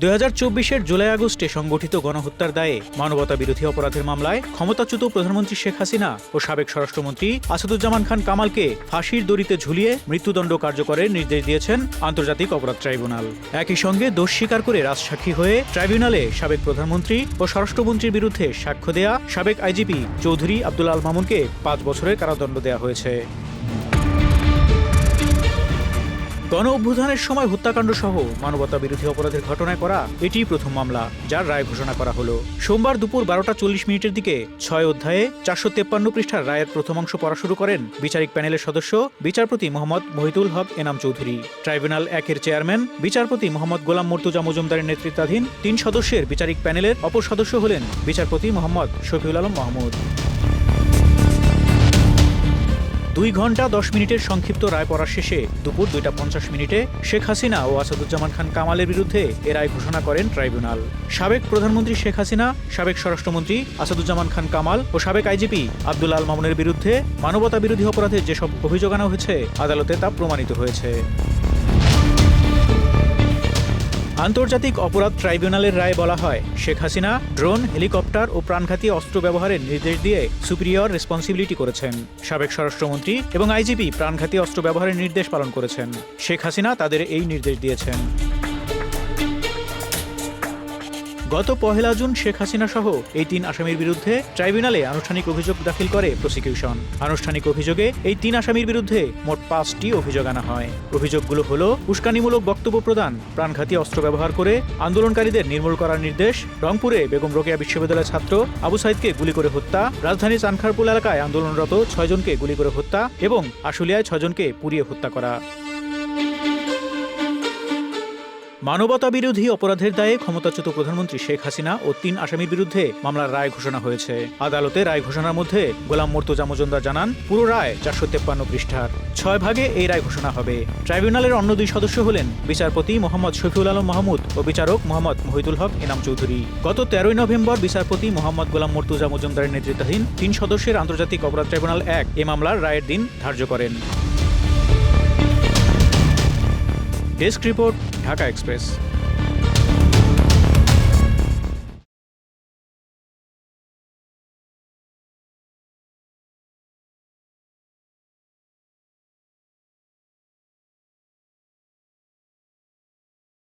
দুই হাজার চব্বিশের জুলাই আগস্টে সংগঠিত গণহত্যার দায়ে মানবতা বিরোধী অপরাধের মামলায় ক্ষমতাচ্যুত প্রধানমন্ত্রী শেখ হাসিনা ও সাবেক স্বরাষ্ট্রমন্ত্রী আসাদুজ্জামান খান কামালকে ফাঁসির দড়িতে ঝুলিয়ে মৃত্যুদণ্ড কার্যকরের নির্দেশ দিয়েছেন আন্তর্জাতিক অপরাধ ট্রাইব্যুনাল। একই সঙ্গে দোষ স্বীকার করে রাজসাক্ষী হয়ে ট্রাইব্যুনালে সাবেক প্রধানমন্ত্রী ও স্বরাষ্ট্রমন্ত্রীর বিরুদ্ধে সাক্ষ্য দেয়া সাবেক আইজিপি চৌধুরী আব্দুল আল মামুনকে পাঁচ বছরের কারাদণ্ড দেওয়া হয়েছে। গণ অভ্যুত্থানের সময় হত্যাকাণ্ড সহ মানবতা বিরোধী অপরাধের ঘটনায় করা এটি প্রথম মামলা, যার রায় ঘোষণা করা হলো। সোমবার দুপুর বারোটা চল্লিশ মিনিটের দিকে ছয় অধ্যায়ে চারশো তেপ্পান্ন পৃষ্ঠার রায়ের প্রথম অংশ পড়া শুরু করেন বিচারিক প্যানেলের সদস্য বিচারপতি মোহাম্মদ মহিতুল হক এনাম চৌধুরী। ট্রাইব্যুনাল একের চেয়ারম্যান বিচারপতি মোহাম্মদ গোলাম মর্তুজা মজুমদারের নেতৃত্বাধীন তিন সদস্যের বিচারিক প্যানেলের অপর সদস্য হলেন বিচারপতি মোহাম্মদ শফিউল আলম মাহমুদ। দুই ঘণ্টা দশ মিনিটের সংক্ষিপ্ত রায় পড়ার শেষে দুপুর দুইটা পঞ্চাশ মিনিটে শেখ হাসিনা ও আসাদুজ্জামান খান কামালের বিরুদ্ধে এ রায় ঘোষণা করেন ট্রাইব্যুনাল। সাবেক প্রধানমন্ত্রী শেখ হাসিনা, সাবেক স্বরাষ্ট্রমন্ত্রী আসাদুজ্জামান খান কামাল ও সাবেক আইজিপি আব্দুল আল মামুনের বিরুদ্ধে মানবতা বিরোধী অপরাধের যেসব অভিযোগ আনা হয়েছে, আদালতে তা প্রমাণিত হয়েছে। আন্তর্জাতিক অপরাধ ট্রাইব্যুনালের রায় বলা হয়, শেখ হাসিনা ড্রোন, হেলিকপ্টার ও প্রাণঘাতী অস্ত্র ব্যবহারের নির্দেশ দিয়ে সুপ্রিয়র রেসপন্সিবিলিটি করেছেন। সাবেক স্বরাষ্ট্রমন্ত্রী এবং আইজিপি প্রাণঘাতী অস্ত্র ব্যবহারের নির্দেশ পালন করেছেন। শেখ হাসিনা তাদের এই নির্দেশ দিয়েছেন। গত পহেলা জুন শেখ হাসিনা সহ এই তিন আসামির বিরুদ্ধে ট্রাইব্যুনালে আনুষ্ঠানিক অভিযোগ দাখিল করে প্রসিকিউশন। আনুষ্ঠানিক অভিযোগে এই তিন আসামির বিরুদ্ধে মোট পাঁচটি অভিযোগ আনা হয়। অভিযোগগুলো হলো, উস্কানিমূলক বক্তব্য প্রদান, প্রাণঘাতী অস্ত্র ব্যবহার করে আন্দোলনকারীদের নির্মূল করার নির্দেশ, রংপুরে বেগম রোকেয়া বিশ্ববিদ্যালয়ের ছাত্র আবু সাইদকে গুলি করে হত্যা, রাজধানী চানখারপুল এলাকায় আন্দোলনরত ছয়জনকে গুলি করে হত্যা এবং আশুলিয়ায় ছয়জনকে পুড়িয়ে হত্যা করা। মানবতা বিরোধী অপরাধের দায়ে ক্ষমতাচ্যুত প্রধানমন্ত্রী শেখ হাসিনা ও তিন আসামির বিরুদ্ধে মামলার রায় ঘোষণা হয়েছে। আদালতে রায় ঘোষণার মধ্যে গোলাম মর্তুজা মজুমদার জানান, পুরো রায় চারশো তেপ্পান্ন পৃষ্ঠার। ছয় ভাগে এই রায় ঘোষণা হবে। ট্রাইব্যুনালের অন্য দুই সদস্য হলেন বিচারপতি মোহাম্মদ শফিউল আলম মাহমুদ ও বিচারক মোহাম্মদ মহিদুল হক এনাম চৌধুরী। গত তেরোই নভেম্বর বিচারপতি মোহাম্মদ গোলাম মর্তুজা মজুমদারের নেতৃত্বাধীন তিন সদস্যের আন্তর্জাতিক অপরাধ ট্রাইব্যুনাল এক এ মামলার রায়ের দিন ধার্য করেন। Desk report Haka Express.